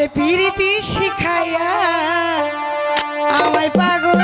আরে পিরিতি শিখাইয়া আমায় পাগল